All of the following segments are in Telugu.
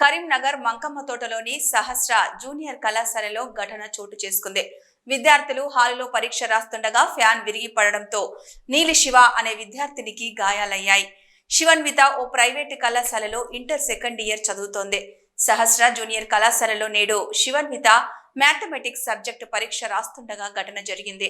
కరీంనగర్ మంకమ్మ తోటలోని సహస్ర జూనియర్ కళాశాలలో ఘటన చోటు చేసుకుంది. విద్యార్థులు హాలులో పరీక్ష రాస్తుండగా ఫ్యాన్ విరిగి పడడంతో నీలి శివ అనే విద్యార్థినికి గాయాలయ్యాయి. శివన్విత ఓ ప్రైవేటు కళాశాలలో ఇంటర్ సెకండ్ ఇయర్ చదువుతోంది. సహస్ర జూనియర్ కళాశాలలో నేడు శివన్విత మ్యాథమెటిక్స్ సబ్జెక్టు పరీక్ష రాస్తుండగా ఘటన జరిగింది.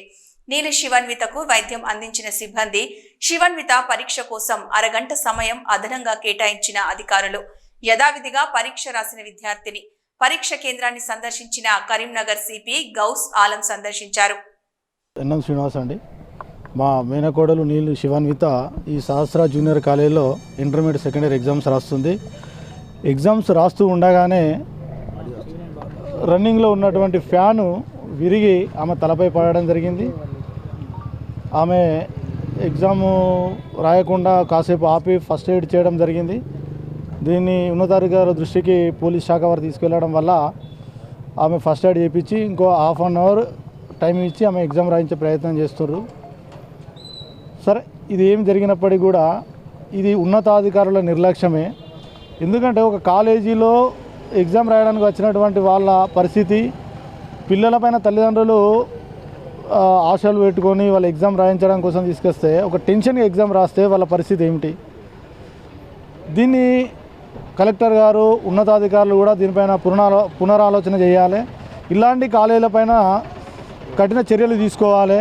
నీలి శివన్వితకు వైద్యం అందించిన సిబ్బంది శివన్విత పరీక్ష కోసం అరగంట సమయం అదనంగా కేటాయించిన అధికారులు. యథావిధిగా పరీక్ష రాసిన విద్యార్థిని పరీక్ష కేంద్రాన్ని సందర్శించిన కరీంనగర్ సిపి గౌస్ ఆలం సందర్శించారు. ఎన్ఎం శ్రీనివాస్ అండి. మా మేనకోడలు నీళ్ళు శివాన్విత ఈ సహస్ర జూనియర్ కాలేజీలో ఇంటర్మీడియట్ సెకండరీ ఎగ్జామ్స్ రాస్తుంది. ఎగ్జామ్స్ రాస్తూ ఉండగానే రన్నింగ్లో ఉన్నటువంటి ఫ్యాను విరిగి ఆమె తలపై పడడం జరిగింది. ఆమె ఎగ్జాము రాయకుండా కాసేపు ఆపి ఫస్ట్ ఎయిడ్ చేయడం జరిగింది. దీన్ని ఉన్నతాధికారుల దృష్టికి పోలీస్ శాఖ వారు తీసుకెళ్ళడం వల్ల ఆమె ఫస్ట్ ఎయిడ్ చేయించి ఇంకో హాఫ్ అన్ అవర్ టైం ఇచ్చి ఆమె ఎగ్జామ్ రాయించే ప్రయత్నం చేస్తున్నారు సరే ఇది ఏం జరిగినప్పటికీ కూడా ఇది ఉన్నతాధికారుల నిర్లక్ష్యమే. ఎందుకంటే ఒక కాలేజీలో ఎగ్జామ్ రాయడానికి వచ్చినటువంటి వాళ్ళ పరిస్థితి పిల్లలపైన తల్లిదండ్రులు ఆశలు పెట్టుకొని వాళ్ళ ఎగ్జామ్ రాయించడం కోసం తీసుకొస్తే ఒక టెన్షన్గా ఎగ్జామ్ రాస్తే వాళ్ళ పరిస్థితి ఏమిటి? దీన్ని కలెక్టర్ గారు ఉన్నతాధికారులు కూడా దీనిపైన పునరాలో పునరాలోచన చేయాలి. ఇలాంటి కాలేజీలపైన కఠిన చర్యలు తీసుకోవాలి.